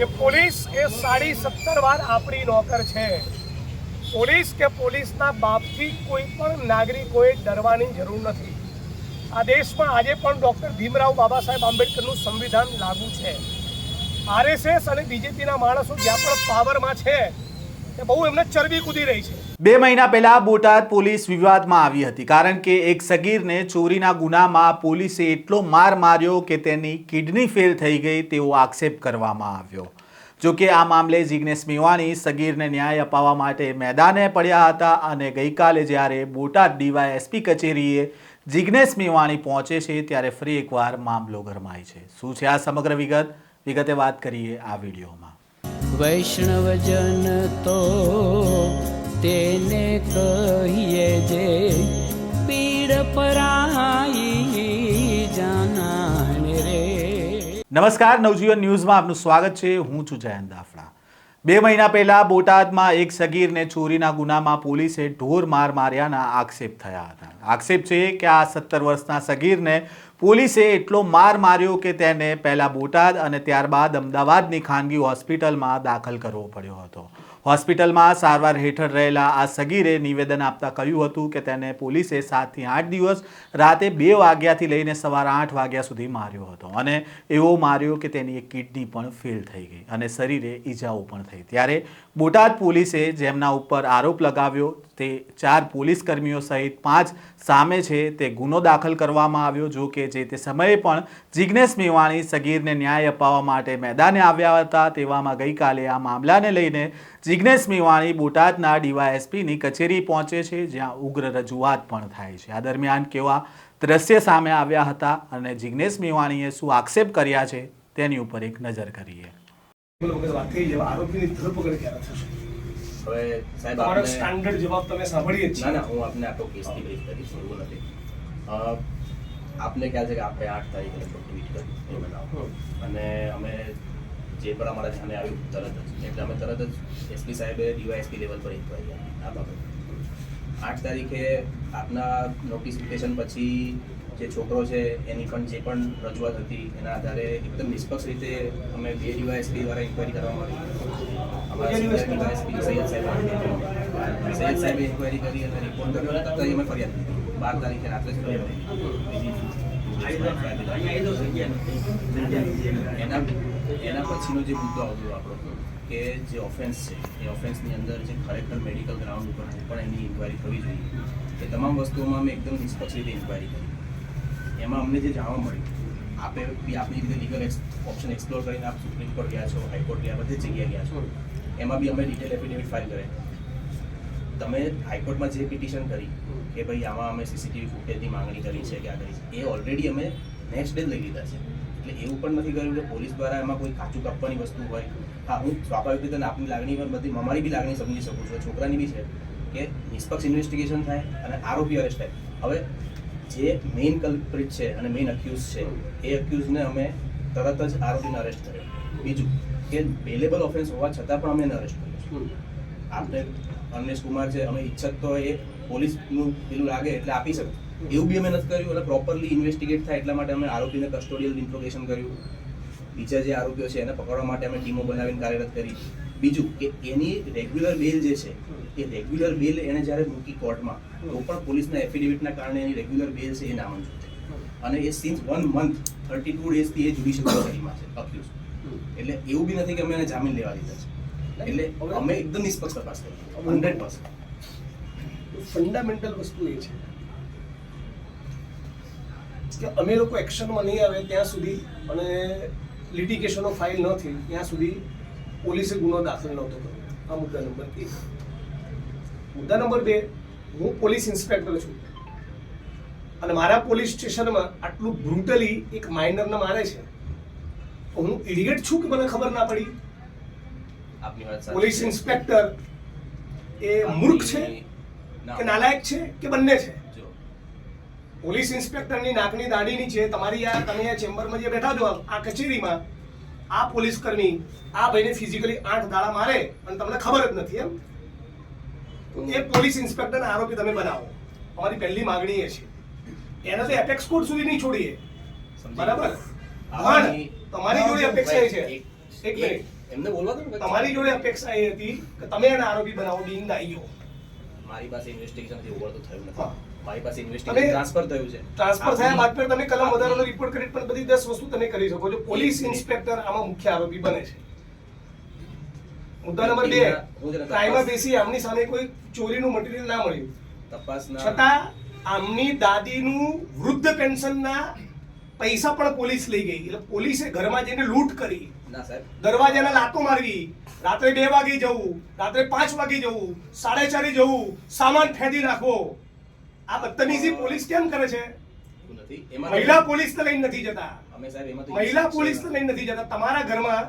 કે પોલીસ એ સાડી સત્તર વાર આપણી નોકર છે. પોલીસ કે પોલીસના બાપથી કોઈ પણ નાગરિકોએ ડરવાની જરૂર નથી. આ દેશમાં આજે પણ ડૉક્ટર ભીમરાવ બાબા સાહેબ આંબેડકરનું સંવિધાન લાગુ છે. આરએસએસ અને બીજેપીના માણસો જ્યાં પણ પાવરમાં છે બહુ એમને ચરબી કૂદી રહી છે. બે મહિના પહેલા બોટાદ પોલીસ વિવાદમાં આવી હતી કારણ કે એક સગીરને ચોરીના ગુનામાં પોલીસે એટલો માર માર્યો કે તેની કિડની ફેલ થઈ ગઈ તેવો આક્ષેપ કરવામાં આવ્યો. જો કે આ મામલે જિગ્નેશ મેવાણી સગીરને ન્યાય અપાવવા માટે મેદાને પડ્યા હતા અને ગઈકાલે જ્યારે બોટાદ ડીવાયએસપી કચેરીએ જિગ્નેશ મેવાણી પહોંચે છે ત્યારે ફરી એકવાર મામલો ગરમાય છે. શું છે આ સમગ્ર વિગત? વિગતે વાત કરીએ આ વિડીયોમાં. વૈષ્ણવજન તો તેને કહીએ જે પીડ પરાઈ જાનાને રે. નમસ્કાર, નવજીવન ન્યૂઝમાં આપનું સ્વાગત છે. હું છું જયંત દાફડા. બે મહિના પહેલા બોટાદમાં એક સગીરને ચોરીના ગુનામાં પોલીસે ઢોર માર માર્યાના આક્ષેપ થયા હતા. આક્ષેપ છે કે આ સત્તર વર્ષના સગીરને પોલીસે એટલો માર માર્યો કે તેને પહેલાં બોટાદ અને ત્યારબાદ અમદાવાદની ખાનગી હોસ્પિટલમાં દાખલ કરવો પડ્યો હતો. હોસ્પિટલમાં સારવાર હેઠળ રહેલા આ સગીરે નિવેદન આપતા કહ્યું હતું કે તેને પોલીસે સાતથી આઠ દિવસ રાતે બે વાગ્યાથી લઈને સવારે આઠ વાગ્યા સુધી માર્યો હતો. અને એવો માર્યો કે તેની એક કિડની પણ ફેલ થઈ ગઈ અને શરીરે ઈજાઓ પણ થઈ. ત્યારે બોટાદ પોલીસે જેમના ઉપર આરોપ લગાવ્યો, તે ચાર પોલીસ કર્મીઓ સહિત પાંચ સામે છે તે ગુનો દાખલ કરવામાં આવ્યો, જો કે જે તે સમયે પણ જિગ્નેશ મેવાણી સગીરને ન્યાય અપાવવા માટે મેદાને આવ્યા હતા, તેવામાં ગઈકાલે આ મામલાને લઈને જિગ્નેશ મેવાણી બોટાદના ડીવાયએસપીની કચેરી પહોંચે છે જ્યાં ઉગ્ર રજૂઆત પણ થાય છે. આ દરમિયાન કેવા દ્રશ્ય સામે આવ્યા હતા અને જિગ્નેશ મેવાણીએ શું આક્ષેપ કર્યા છે તેની ઉપર એક નજર કરીએ. બોલો વગર વાત થઈ જાય આરોપીની ધરપકડ ક્યારે થશે? હવે સાહેબ આપને સ્ટાન્ડર્ડ જવાબ તમે સાંભળીએ ના ના હું આપને આખો કેસથી બ્રીફ કરીશ એવું નથી. આપને ખ્યાલ છે કે આપણે આઠ તારીખે ટ્વીટ કર્યું અને અમે જે પણ અમારા ધ્યાને આવ્યું તરત જ. એટલે અમે તરત જ એસપી સાહેબે ડીવાયએસપી લેવલ પર ઇન્કવાયરી આપી આ બાબતે. આઠ તારીખે આપના નોટિફિકેશન પછી જે છોકરો છે એની પણ જે પણ રજૂઆત હતી એના આધારે એકદમ નિષ્પક્ષ રીતે અમે બે ડીવાયએસપી દ્વારા ઇન્ક્વાયરી કરવામાં આવી. અમારા સૈયદ સાહેબ સૈયદ સાહેબે ઇન્ક્વાયરી કરી અને રિપોર્ટ કર્યો. હતા અમે ફરિયાદ કરી. બાર તારીખે રાત્રે જ ફરિયાદ એના એના પછીનો જે મુદ્દો આવતો આપણો, કે જે ઓફેન્સ છે, એ ઓફેન્સની અંદર જે ખરેખર મેડિકલ ગ્રાઉન્ડ ઉપર પણ એની ઇન્ક્વાયરી થવી જોઈએ. એ તમામ વસ્તુઓમાં અમે એકદમ નિષ્પક્ષ રીતે ઇન્ક્વાયરી કરી. એમાં અમને જે જાણવા મળ્યું, આપે બી આપની રીતે લીગલ ઓપ્શન એક્સપ્લોર કરીને આપ સુપ્રીમ કોર્ટ ગયા છો હાઈકોર્ટ ગયા, બધી જગ્યાએ ગયા છો. એમાં બી અમે ડિટેલ એફિડેવિટ ફાઇલ કરે તમે હાઈકોર્ટમાં જે પિટિશન કરી, કે ભાઈ આમાં અમે સીસીટીવી ફૂટેજની માંગણી કરી છે, કે આ કરી છે, એ ઓલરેડી અમે નેક્સ્ટ ડે લઈ લીધા છે. એટલે એવું પણ નથી કર્યું કે પોલીસ દ્વારા એમાં કોઈ કાચું કાપવાની વસ્તુ હોય. હા હું સ્વાભાવિક રીતે આપની લાગણી પણ બધી અમારી બી લાગણી સમજી શકું છું છોકરાની બી છે કે નિષ્પક્ષ ઇન્વેસ્ટિગેશન થાય અને આરોપી અરેસ્ટ થાય. હવે જે મેઇન કલ્પ્રિટ છે અને મેઇન અક્યુઝ છે એ અક્યુઝને અમે તરત જ આરોપીને અરેસ્ટ કર્યો. બીજું કે બેલેબલ ઓફેન્સ હોવા છતાં પણ અમે એને અરેસ્ટ કર્યો આપણે અનિશ કુમાર છે અમે ઈચ્છક તો એ પોલીસનું પેલું લાગે એટલે આપી શકે એવું બી અમે નથી કર્યું. અને પ્રોપરલી ઇન્વેસ્ટિગેટ થાય એટલા માટે અમે આરોપીને કસ્ટોડિયલ ઇન્ટ્રોગેશન કર્યું. બીજા જે આરોપીઓ છે એને પકડવા માટે અમે ટીમો બનાવીને કાર્યરત કરી. બીજું કે એની રેગ્યુલર બેલ જે છે એ રેગ્યુલર બેલ એને જ્યારે મૂકી કોર્ટમાં તો પણ પોલીસના એફિડેવિટના કારણે એની રેગ્યુલર બેલ છે એ નામંજૂર થઈ. અને એ since one month thirty two ડેઝથી એ જ્યુડિશિયલ કસ્ટડીમાં છે અક્યુઝ એટલે એવું બી નથી કે અમે એને જામીન લેવા દીધા છે. એટલે અમે એકદમ નિષ્પક્ષ તપાસ કરી. હંડ્રેડ પર્સન્ટ ફંડામેન્ટલ વસ્તુ એ છે. કે અમે લોકો એક્શનમાં નહીં આવે ત્યાં સુધી અને લિટિગેશનો ફાઇલ ન થઈ ત્યાં સુધી પોલીસે ગુનો દાખલ નહોતો કર્યો. આ મુદ્દા નંબર એક. મુદ્દા નંબર બે હું પોલીસ ઇન્સ્પેક્ટર છું. અને મારા પોલીસ સ્ટેશનમાં આટલું બ્રુટલી એક માઇનરને મારે છે. તો હું ઇડિયેટ છું કે મને ખબર ના પડી? આપની વાત પોલીસ ઇન્સ્પેક્ટર એ મૂર્ખ છે કે નાલાયક છે કે બંને છે? પોલીસ ઇન્સ્પેક્ટરની નાકની દાઢીની છે તમારી આ તમે આ ચેમ્બરમાં જે બેઠા છો આ કચેરીમાં આ પોલીસ કર્મી આ ભાઈને ફિઝિકલી આઠ દાડા મારે અને તમને ખબર જ નથી એમ? તો એ પોલીસ ઇન્સ્પેક્ટરને આરોપી તમે બનાવો. અમારી પહેલી માગણી એ છે. એને તો એપેક્સ કોર્ટ સુધી નહીં છોડીએ. બરાબર? પણ તમારી જોડે અપેક્ષા એ છે. એક- મિનિટ એમને બોલવા દો તમારી જોડે અપેક્ષા એ હતી કે તમે એને આરોપી બનાવો બિંગ આઈઓ મારી પાસે ઇન્વેસ્ટિગેશનથી ઓવર તો થયું નથી. મારી પાસે ઇન્વેસ્ટિગેશન ટ્રાન્સફર થયું છે. ટ્રાન્સફર થયા બાદ પર તમે કલમ વધારાનો રિપોર્ટ કરી પણ બધી 10 વસ્તુ તમે કરી શકો છો. પોલીસ ઇન્સ્પેક્ટર આમાં મુખ્ય આરોપી બને છે. મુદ્દા નંબર બે. હું છે ને ટ્રાયમાં તપાસ- બેસી આમની સામે કોઈ ચોરીનું મટીરીયલ ના મળ્યું. તપાસના છતાં આમની દાદીનું વૃદ્ધ પેન્શનના પૈસા પણ પોલીસ લઈ ગઈ. એટલે પોલીસે ઘરમાં જઈને લૂંટ કરી. ના દરવાજાના લાતો મારવી. રાત્રે બે વાગે જવું. રાત્રે પાંચ વાગે જવું. સાડે ચારે જવું. સામાન ફેંદી નાખવો. આ બદતમીજી પોલીસ કેમ કરે છે? મહિલા પોલીસ તો લઈને નથી જતા. મહિલા પોલીસ તો લઈને નથી જતા. તમારા ઘરમાં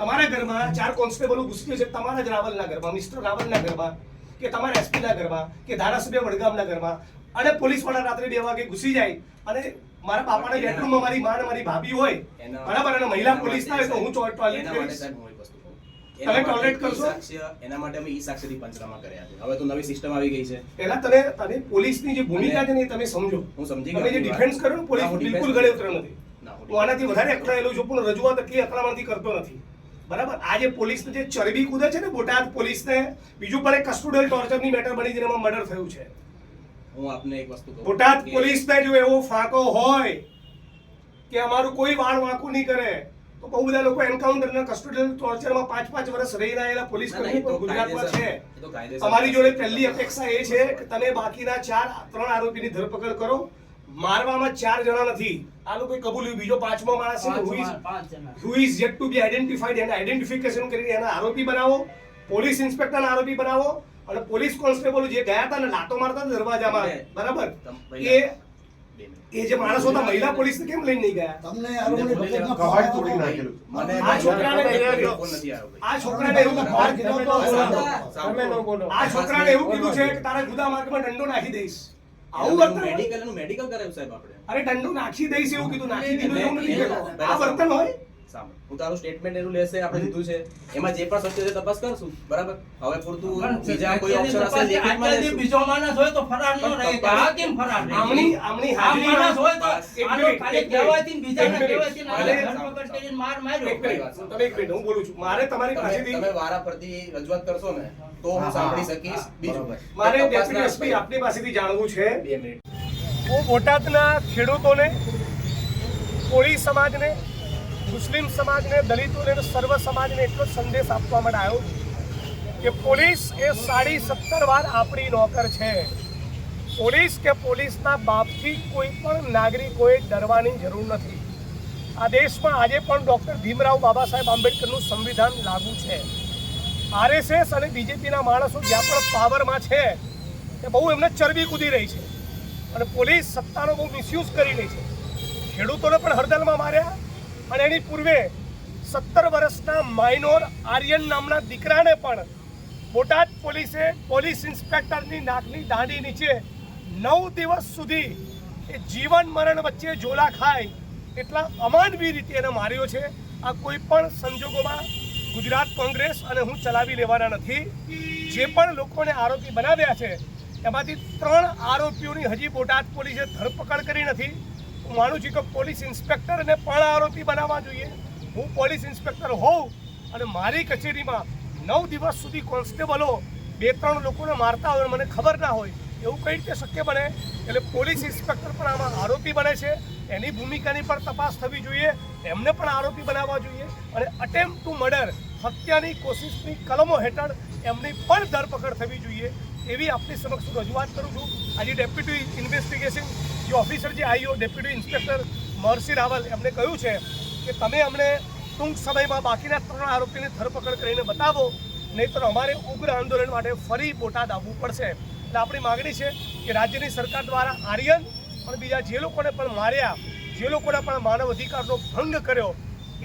તમારા ઘરમાં ચાર કોન્સ્ટેબલો ઘૂસી છે. તમારા જ રાવલના ઘરમાં મિસ્ટર રાવલના ઘરમાં કે તમારા એસપીના ઘરમાં કે ધારાસભ્ય વડગામના ઘરમાં. અને પોલીસવાળા રાત્રે બે વાગે ઘૂસી જાય. અને મારા બાપાના બેડરૂમમાં મારી માં મારી ભાભી હોય બરાબર અને મહિલા પોલીસ ના હોય તો હું માટે ટોયલેટ કરીશ. એના માટે કરશો? એના માટે અમે ઈ સાક્ષ્યથી પંચનામા કર્યા છે. હવે તો નવી સિસ્ટમ આવી ગઈ છે. પહેલા તમે તમે પોલીસની જે ભૂમિકા છે ને તમે સમજો. હું સમજી તમે જે ડિફેન્સ કર્યો ને પોલીસ બિલકુલ ગળે ઉતર્યો નથી. ના, હું આનાથી વધારે અકળાયેલો છું પણ રજૂઆત એટલી અકળામણથી કરતો નથી. બરાબર? આ જે પોલીસને જે ચરબી કૂદે છે ને બોટાદ પોલીસને બીજું પણ એક કસ્ટોડિયલ ટોર્ચરની મેટર બની જેમાં મર્ડર થયું છે. હું આપને એક વસ્તુ કહું બોટાદ પોલીસ પોલીસને જો એવો ફાંકો હોય કે અમારું કોઈ વાળ વાંકું નહીં કરે તો બહુ બધા લોકો એન્કાઉન્ટર અને કસ્ટોડિયલ ટોર્ચરમાં પાંચ પાંચ વર્ષ રહી રહેલા પોલીસ કર્મી પણ ગુજરાતમાં છે. અમારી જોડે પહેલી અપેક્ષા એ છે કે તમે બાકીના ચાર ત્રણ આરોપીની ધરપકડ કરો. મારવામાં ચાર જણા નથી. આ લોકો કબૂલ્યું બીજો પાંચમો માણસ છે who is yet to be identification કરીને એના આરોપી બનાવો. પોલીસ ઇન્સ્પેક્ટરના આરોપી બનાવો. અને પોલીસ કોન્સ્ટેબલ જે ગયા હતા ને લાતો મારતા દરવાજામાં. બરાબર? એ બે. એ જે માણસો હતા મહિલા પોલીસને કેમ લઈને નહીં ગયા? તમને કવાડ તોડી નાખેલું. મને આ છોકરાને મને નથી આવ્યો આ છોકરાને એવું બહાર કીધો. તો સાંભળો. આ છોકરાને એવું કીધું છે કે તારા ગુદા માર્ગમાં દંડો નાખી દઈશ. આવું વર્તન મેડિકલનું મેડિકલ કરાવ્યું સાહેબ આપણે. અરે દંડો નાખી દઈશ એવું કીધું. નાખી દીધું એવું નથી કહેતો. આ વર્તન હોય? સાંભળો. હું તારું સ્ટેટમેન્ટ એનું લેશે આપણે લીધું છે. એમાં જે પણ સત્ય છે તપાસ કરશું. બરાબર? હવે પૂરતું બીજા કોઈ ઓપ્શન હશે લેખિતમાં લેશું. બીજો માણસ હોય તો ફરાર ન રહે. કે આ કેમ ફરાર રહે? આમની આમની આ માણસ હોય તો આનો ખાલી કહેવાથી બીજાને મારે- ધરપકડ કરીને માર માર્યો. એક મિનિટ, તમે એક મિનિટ, હું બોલું છું. મારે તમારી તમે પાસેથી તમે વારા પરથી રજૂઆત કરશો ને તો હું સાંભળી શકીશ. બીજું મારે ડેપ્યુટી એસપી આપની પાસેથી જાણવું છે. બે મિનિટ. હું બોટાદના ખેડૂતોને કોળી સમાજને મુસ્લિમ સમાજને, દલિતોને સર્વ સમાજને એટલો સંદેશ આપવા માટે આવ્યો કે પોલીસ એ સાડી સત્તર વાર આપણી નોકર છે. પોલીસ કે પોલીસના બાપથી કોઈ પણ નાગરિકોએ ડરવાની જરૂર નથી. આ દેશમાં આજે પણ ડૉક્ટર ભીમરાવ બાબા સાહેબ આંબેડકરનું સંવિધાન લાગુ છે. આરએસએસ અને બીજેપીના માણસો જ્યાં પણ પાવરમાં છે તે બહુ એમને ચરબી કૂદી રહી છે. અને પોલીસ સત્તાનો બહુ મિસયુઝ કરી રહી છે. ખેડૂતોને પણ હડદલમાં માર્યા અને એની પૂર્વે સત્તર વર્ષના માઇનોર આર્યન નામના દીકરાને પણ બોટાદ પોલીસે પોલીસ ઇન્સ્પેક્ટરની નાકની દાંડી નીચે નવ દિવસ સુધી એ જીવન મરણ વચ્ચે ઝોલા ખાય એટલા અમાનવી રીતે એને માર્યો છે. આ કોઈ પણ સંજોગોમાં ગુજરાત કોંગ્રેસ અને હું ચલાવી લેવાના નથી. જે પણ લોકોને આરોપી બનાવ્યા છે, એમાંથી ત્રણ આરોપીઓની હજી બોટાદ પોલીસે ધરપકડ કરી નથી. માનું છું કે પોલીસ ઇન્સ્પેક્ટરને પણ આરોપી બનાવવા જોઈએ. હું પોલીસ ઇન્સ્પેક્ટર હોઉં અને મારી કચેરીમાં નવ દિવસ સુધી કોન્સ્ટેબલો બે ત્રણ લોકોને મારતા હોય મને ખબર ના હોય, એવું કઈ રીતે શક્ય બને? એટલે પોલીસ ઇન્સ્પેક્ટર પણ આમાં આરોપી બને છે. એની ભૂમિકાની પણ તપાસ થવી જોઈએ. એમને પણ આરોપી બનાવવા જોઈએ. અને અટેમ્પ ટુ મર્ડર હત્યાની કોશિશની કલમો હેઠળ એમની પણ ધરપકડ થવી જોઈએ. એવી આપની સમક્ષ રજૂઆત કરું છું. આજે ડેપ્યુટી ઇન્વેસ્ટિગેશન જે ઓફિસર જે IO deputy inspector Maharshi Raval એમને કહ્યું છે કે તમે અમને ટૂંક સમયમાં બાકીના ત્રણ આરોપીની ધરપકડ કરીને બતાવો, નહીંતર અમારે ઉગ્ર આંદોલન માટે ફરી બોટાદ આવવું પડશે. એટલે આપણી માગણી છે કે રાજ્યની સરકાર દ્વારા આર્યન અને બીજા જે લોકોને પણ માર્યા, જે લોકોના પણ માનવ અધિકારનો ભંગ કર્યો,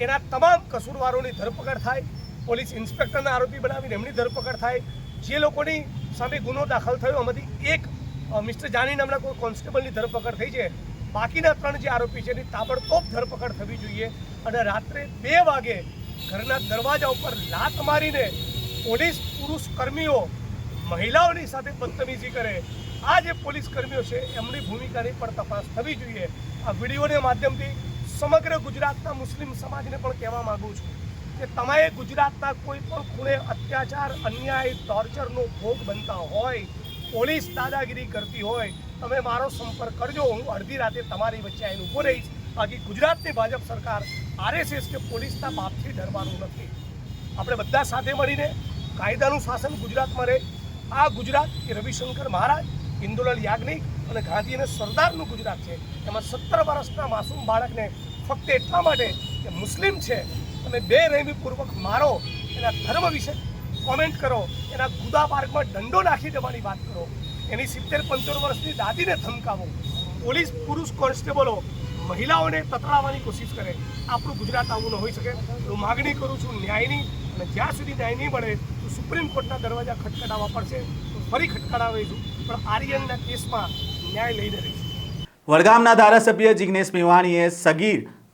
એના તમામ કસૂરવારોની ધરપકડ થાય, પોલીસ ઇન્સ્પેક્ટરના આરોપી બનાવીને એમની ધરપકડ થાય. જે લોકોની સામે ગુનો દાખલ થયો એમાંથી એક મિસ્ટર જાની નામના કોઈ કોન્સ્ટેબલની ધરપકડ થઈ છે? બાકીના ત્રણ જે આરોપી છે, એની તાબડતોબ ધરપકડ થવી જોઈએ અને રાત્રે બે વાગે ઘરના દરવાજા ઉપર લાત મારીને પોલીસ પુરુષ કર્મીઓ મહિલાઓની સાથે બદતમીજી કરે. આ જે પોલીસ કર્મીઓ છે, એમની ભૂમિકાની પણ તપાસ થવી જોઈએ. આ વિડીયોના માધ્યમથી સમગ્ર ગુજરાતના મુસ્લિમ સમાજને પણ કહેવા માગું છું કે તમે ગુજરાતના કોઈ પણ ખૂણે અત્યાચાર, અન્યાય ટોર્ચરનો ભોગ બનતા હોય પોલીસ દાદાગીરી કરતી હોય, તમે મારો સંપર્ક કરજો. હું અડધી રાતે તમારી વચ્ચે આવીને ઊભો રહીશ. બાકી ગુજરાતની ભાજપ સરકાર આરએસએસ કે પોલીસના બાપથી ડરવાનું નથી. આપણે બધા સાથે મળીને કાયદાનું શાસન ગુજરાતમાં રહે. આ ગુજરાત એ રવિશંકર મહારાજ, ઇન્દુલાલ યાજ્ઞિક અને ગાંધી અને સરદારનું ગુજરાત છે. એમાં સત્તર વર્ષના માસૂમ બાળકને ફક્ત એટલા માટે કે મુસ્લિમ છે. તમે બે રહેમીપૂર્વક મારો એના ધર્મ વિશે કોમેન્ટ કરો, એના ગુદા પાર્કમાં દંડો નાખી દેવાની વાત કરો. એની સિત્તેર પંચોતેર વર્ષની દાદીને ધમકાવો. પોલીસ, પુરુષ, કોન્સ્ટેબલો, મહિલાઓને તતડાવવાની કોશિશ કરે. આપણું ગુજરાત આવું ન હોઈ શકે. હું માગણી કરું છું ન્યાયની, અને જ્યાં સુધી ન્યાય નહીં મળે, તો સુપ્રીમ કોર્ટના દરવાજા ખટખટાવવા પડશે. તો ફરી ખટખટાવીશું પણ આર્યનના કેસમાં ન્યાય લઈને રહીશું વડગામના ધારાસભ્ય જિગ્નેશ મેવાણીએ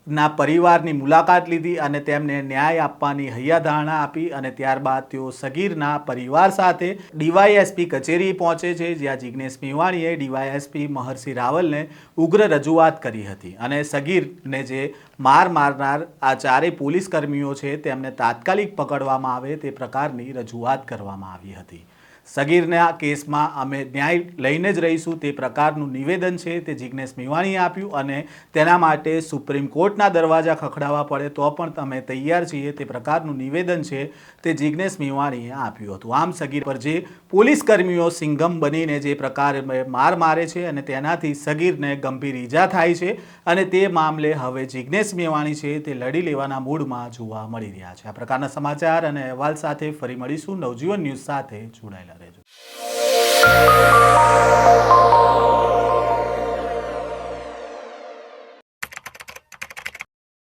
સગીરના પરિવારની મુલાકાત લીધી અને તેમને ન્યાય આપવાની હૈયાધારણા આપી અને ત્યારબાદ તેઓ સગીરના પરિવાર સાથે ડીવાયએસપી કચેરી પહોંચે છે, જ્યાં જિજ્ઞેશ મેવાણીએ ડીવાયએસપી મહર્ષિ રાવલને ઉગ્ર રજૂઆત કરી હતી અને સગીરને જે માર મારનાર આ ચારેય પોલીસ કર્મીઓ છે તેમને તાત્કાલિક પકડવામાં આવે તે પ્રકારની રજૂઆત કરવામાં આવી હતી. સગીરના કેસમાં અમે ન્યાય લઈને જ રહીશું તે પ્રકારનું નિવેદન છે તે જિજ્ઞેશ મેવાણીએ આપ્યું અને તેના માટે સુપ્રીમ કોર્ટના દરવાજા ખખડાવવા પડે તો પણ અમે તૈયાર છીએ તે પ્રકારનું નિવેદન છે તે જિજ્ઞેશ મેવાણીએ આપ્યું હતું. આમ સગીર પર જે પોલીસ કર્મીઓ સિંઘમ બનીને જે પ્રકારે માર મારે છે અને તેનાથી સગીરને ગંભીર ઈજા થાય છે અને તે મામલે હવે જિજ્ઞેશ મેવાણી છે તે લડી લેવાના મૂડમાં જોવા મળી રહ્યા છે. આ પ્રકારના સમાચાર અને અહેવાલ સાથે ફરી મળીશું. નવજીવન ન્યૂઝ સાથે જોડાયેલા Gareiro.